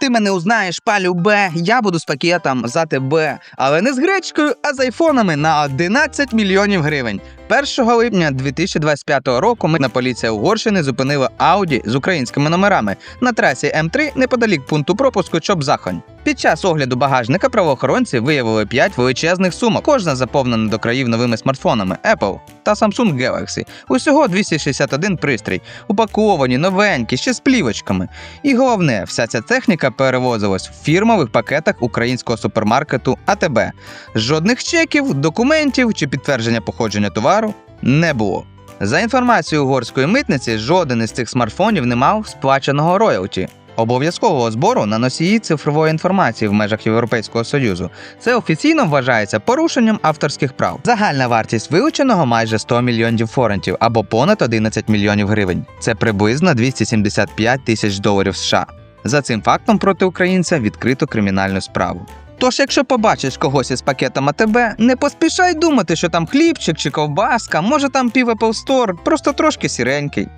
Ти мене узнаєш, палю Б, я буду з пакетом за тебе, але не з гречкою, а з айфонами на 11 мільйонів гривень. 1 липня 2025 року митна поліція Угорщини зупинила Ауді з українськими номерами на трасі М3 неподалік пункту пропуску Чоп-Захонь. Під час огляду багажника правоохоронці виявили 5 величезних сумок, кожна заповнена до країв новими смартфонами Apple та Samsung Galaxy. Усього 261 пристрій, упаковані, новенькі, ще з плівочками. І головне, вся ця техніка перевозилась в фірмових пакетах українського супермаркету АТБ. Жодних чеків, документів чи підтвердження походження товару не було. За інформацією угорської митниці, жоден із цих смартфонів не мав сплаченого роялті. Обов'язкового збору на носії цифрової інформації в межах Європейського союзу. Це офіційно вважається порушенням авторських прав. Загальна вартість вилученого майже 100 мільйонів форентів або понад 11 мільйонів гривень. Це приблизно 275 тисяч доларів США. За цим фактом проти українця відкрито кримінальну справу. Тож, якщо побачиш когось із пакетом АТБ, не поспішай думати, що там хлібчик чи ковбаска, може там пів Apple Store, просто трошки сіренький.